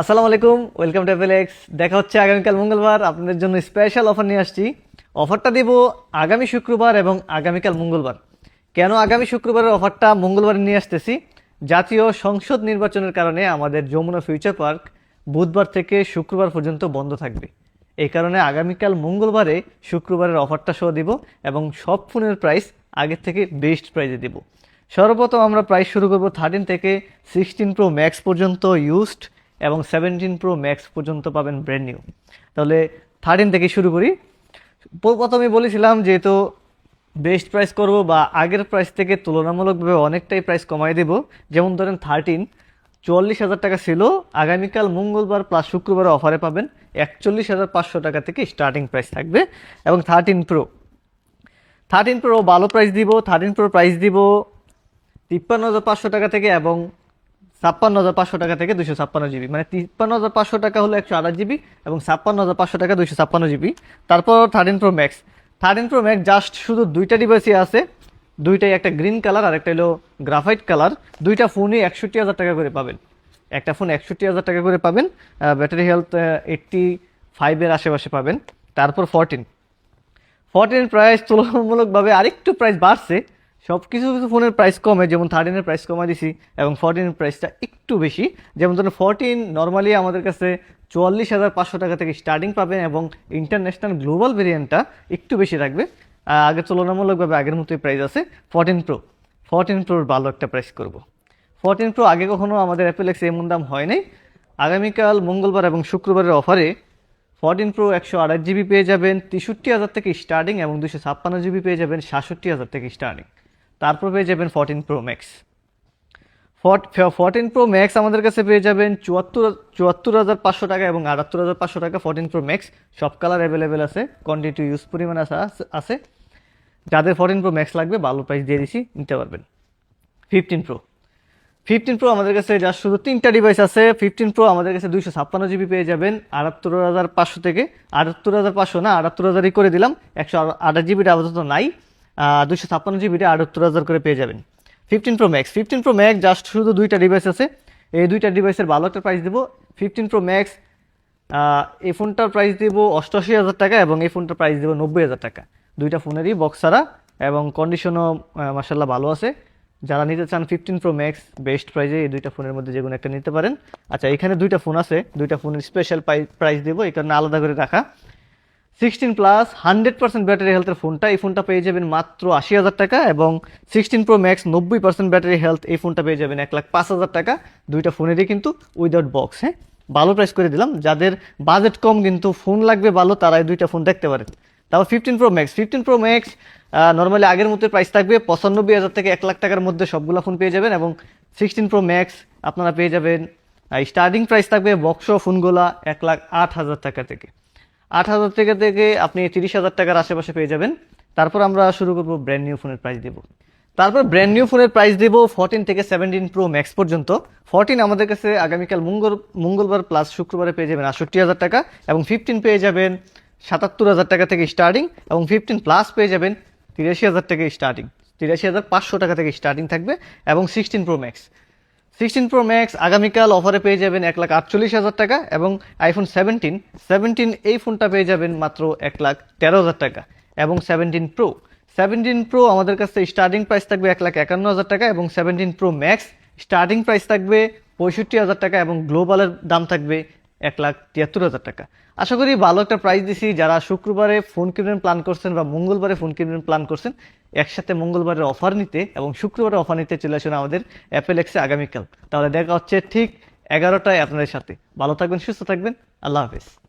আসসালামু আলাইকুম, welcome to x দেখা হচ্ছে আগামীকাল মঙ্গলবার। আপনাদের জন্য স্পেশাল অফার নিয়ে আসছি। অফারটা দিব আগামী শুক্রবার এবং আগামীকাল মঙ্গলবার। কেন আগামী শুক্রবারের অফারটা মঙ্গলবার নিয়ে আসতেছি? জাতীয় সংসদ নির্বাচনের কারণে আমাদের যমুনা ফিউচার পার্ক বুধবার থেকে শুক্রবার পর্যন্ত বন্ধ থাকবে। এই কারণে আগামীকাল মঙ্গলবারে শুক্রবারের অফারটা শো দিব এবং সব ফোনের প্রাইস আগের থেকে বেস্ট প্রাইসে দিব। সর্বপ্রথম আমরা প্রাইস শুরু করব থার্টিন থেকে সিক্সটিন প্রো ম্যাক্স পর্যন্ত ইউজড এবং সেভেন্টিন প্রো ম্যাক্স পর্যন্ত পাবেন ব্র্যান্ড নিউ তাহলে থার্টিন থেকে শুরু করি। প্রথমে বলেছিলাম যেহেতু বেস্ট প্রাইস করব বা আগের প্রাইস থেকে তুলনামূলকভাবে অনেকটাই প্রাইস কমাই দেব, যেমন ধরেন থার্টিন চুয়াল্লিশ হাজার টাকা ছিল, আগামীকাল মঙ্গলবার প্লাস শুক্রবার অফারে পাবেন, একচল্লিশ হাজার পাঁচশো টাকা থেকে স্টার্টিং প্রাইস থাকবে, এবং থার্টিন প্রো থার্টিন প্রো ভালো প্রাইস দিব থার্টিন প্রো প্রাইস দিব, তিপ্পান্ন হাজার পাঁচশো টাকা থেকে এবং ছাপ্পান্ন হাজার পাঁচশো টাকা থেকে দুশো ছাপ্পান্ন জিবি। মানে তিপ্পান্ন হাজার পাঁচশো টাকা হলো একশো আঠাশ জিবি এবং ছাপ্পান্ন হাজার পাঁচশো টাকা দুশো ছাপ্পান্ন জিবি। তারপর thirteen pro max. Thirteen pro max just শুধু দুইটা ডিভাইসই আছে। দুইটাই একটা গ্রিন কালার আর একটা হলো গ্রাফাইট কালার দুইটা ফোনই একষট্টি হাজার টাকা করে পাবেন। একটা ফোন একষট্টি হাজার টাকা করে পাবেন। ব্যাটারি হেলথ এইট্টি ফাইভের আশেপাশে পাবেন। তারপর ফোরটিন ফোরটিন প্রাইস তুলনামূলকভাবে আরেকটু প্রাইস বাড়ছে। সব কিছু কিছু ফোনের প্রাইস কমে, যেমন থার্টিনের প্রাইস কমা দিছি এবং ফোরটিনের প্রাইসটা একটু বেশি। যেমন ধরুন ফোরটিন নর্মালি আমাদের কাছে চুয়াল্লিশ হাজার পাঁচশো টাকা থেকে স্টার্টিং পাবেন এবং ইন্টারন্যাশনাল গ্লোবাল ভেরিয়েন্টটা একটু বেশি রাখবে আগের তুলনামূলকভাবে আগের মতোই প্রাইস আছে ফোরটিন প্রো ফোরটিন প্রোর ভালো একটা প্রাইস করব। ফোরটিন প্রো আগে কখনো আমাদের অ্যাপেল এক্স এমন দাম হয় নাই। আগামীকাল মঙ্গলবার এবং শুক্রবারের অফারে ফোরটিন প্রো একশো আড়াই জিবি পেয়ে যাবেন, তেষট্টি হাজার থেকে স্টার্টিং এবং দুশো ছাপ্পান্ন জিবি পেয়ে যাবেন, সাতষট্টি হাজার থেকে স্টার্টিং তারপর পেয়ে যাবেন fourteen pro max fourteen pro max আমাদের কাছে পেয়ে যাবেন চুয়াত্তর চুয়াত্তর হাজার পাঁচশো টাকা এবং আটাত্তর হাজার পাঁচশো টাকা ফোরটিন প্রো ম্যাক্স সব কালার অ্যাভেলেবেল আছে কোয়ান্টিটি ইউজ পরিমাণ আছে- আছে যাদের ফোরটিন প্রো ম্যাক্স লাগবে, ভালো প্রাইস দিয়ে দিছি, নিতে পারবেন। ফিফটিন প্রো ফিফটিন প্রো আমাদের কাছে যা শুধু তিনটা ডিভাইস আছে। ফিফটিন প্রো আমাদের কাছে দুইশো ছাপ্পান্ন জিবি পেয়ে যাবেন, আটাত্তর হাজার পাঁচশো থেকে আটাত্তর হাজার পাঁচশো না, আটাত্তর হাজারই করে দিলাম। একশো আঠাশ জিবিটা আপাতত নাই। দুশো ছাপ্পান্ন জিবিটা আটাত্তর হাজার করে পেয়ে যাবেন। Fifteen pro max fifteen pro max just শুধু দুইটা ডিভাইস আছে। এই দুইটা ডিভাইসের ভালো একটা প্রাইস দেবো। ফিফটিন প্রো ম্যাক্স এই ফোনটার প্রাইস দেব অষ্টআশি হাজার টাকা এবং এই ফোনটার প্রাইস দেবো নব্বই হাজার টাকা। দুইটা ফোনেরই বক্স ছাড়া এবং কন্ডিশনও মার্শাল্লাহ ভালো আছে। যারা নিতে চান ফিফটিন প্রো ম্যাক্স বেস্ট প্রাইজে এই দুইটা ফোনের মধ্যে যে কোনো একটা নিতে পারেন। আচ্ছা এখানে দুইটা ফোন আছে। দুইটা ফোনের স্পেশাল প্রাইস দেবো। এই কারণে আলাদা করে রাখা। Sixteen plus hundred percent battery হেলথের ফোনটা এই ফোনটা পেয়ে যাবেন মাত্র আশি হাজার টাকা এবং সিক্সটিন প্রো ম্যাক্স নব্বই পার্সেন্ট ব্যাটারি হেলথ এই ফোনটা পেয়ে যাবেন এক লাখ পাঁচ হাজার টাকা। দুইটা ফোনেরই কিন্তু উইদাউট বক্স হ্যাঁ? ভালো প্রাইস করে দিলাম। যাদের বাজেট কম কিন্তু ফোন লাগবে ভালো তারা এই দুইটা ফোন দেখতে পারেন। তারপর fifteen pro max fifteen pro max normally আগের মতো প্রাইস থাকবে। পঁচানব্বই হাজার থেকে এক লাখ টাকার মধ্যে সবগুলো ফোন পেয়ে যাবেন এবং সিক্সটিন প্রো ম্যাক্স আপনারা পেয়ে যাবেন স্টার্টিং প্রাইস থাকবে বক্স ফোনগুলা এক লাখ আট হাজার টাকা থেকে। আট হাজার টাকা থেকে আপনি তিরিশ হাজার টাকার আশেপাশে পেয়ে যাবেন। তারপর আমরা শুরু করব ব্র্যান্ড নিউ ফোনের প্রাইস দেবো। তারপর ব্র্যান্ড নিউ ফোনের প্রাইস দেবো ফোরটিন থেকে সেভেন্টিন প্রো ম্যাক্স পর্যন্ত। ফোরটিন আমাদের কাছে আগামীকাল মঙ্গল, মঙ্গলবার প্লাস শুক্রবারে পেয়ে যাবেন আটষট্টি হাজার টাকা এবং ফিফটিন পেয়ে যাবেন সাতাত্তর হাজার টাকা থেকে স্টার্টিং এবং ফিফটিন প্লাস পেয়ে যাবেন তিরাশি হাজার থেকে স্টার্টিং তিরাশি হাজার পাঁচশো টাকা থেকে স্টার্টিং থাকবে এবং sixteen pro max sixteen pro max আগামীকাল অফারে পেয়ে যাবেন এক লাখ আটচল্লিশ হাজার টাকা এবং আইফোন সেভেন্টিন সেভেন্টিন এই ফোনটা পেয়ে যাবেন মাত্র এক লাখ তেরো হাজার টাকা এবং সেভেন্টিন প্রো। সেভেন্টিন প্রো আমাদের কাছে স্টার্টিং প্রাইস থাকবে এক লাখ একান্ন হাজার টাকা এবং seventeen pro max starting price থাকবে পঁয়ষট্টি হাজার টাকা এবং গ্লোবালের দাম থাকবে এক লাখ তিয়াত্তর হাজার টাকা। আশা করি ভালো একটা প্রাইস দিছি। যারা শুক্রবারে ফোন কিনবেন প্ল্যান করছেন বা মঙ্গলবারে ফোন কিনবেন প্ল্যান করছেন, একসাথে মঙ্গলবারের অফার নিতে এবং শুক্রবারে অফার নিতে চলে আসুন আমাদের অ্যাপেল এক্সে আগামীকাল। তাহলে দেখা হচ্ছে ঠিক এগারোটায় আপনাদের সাথে। ভালো থাকবেন, সুস্থ থাকবেন। আল্লাহ হাফিজ।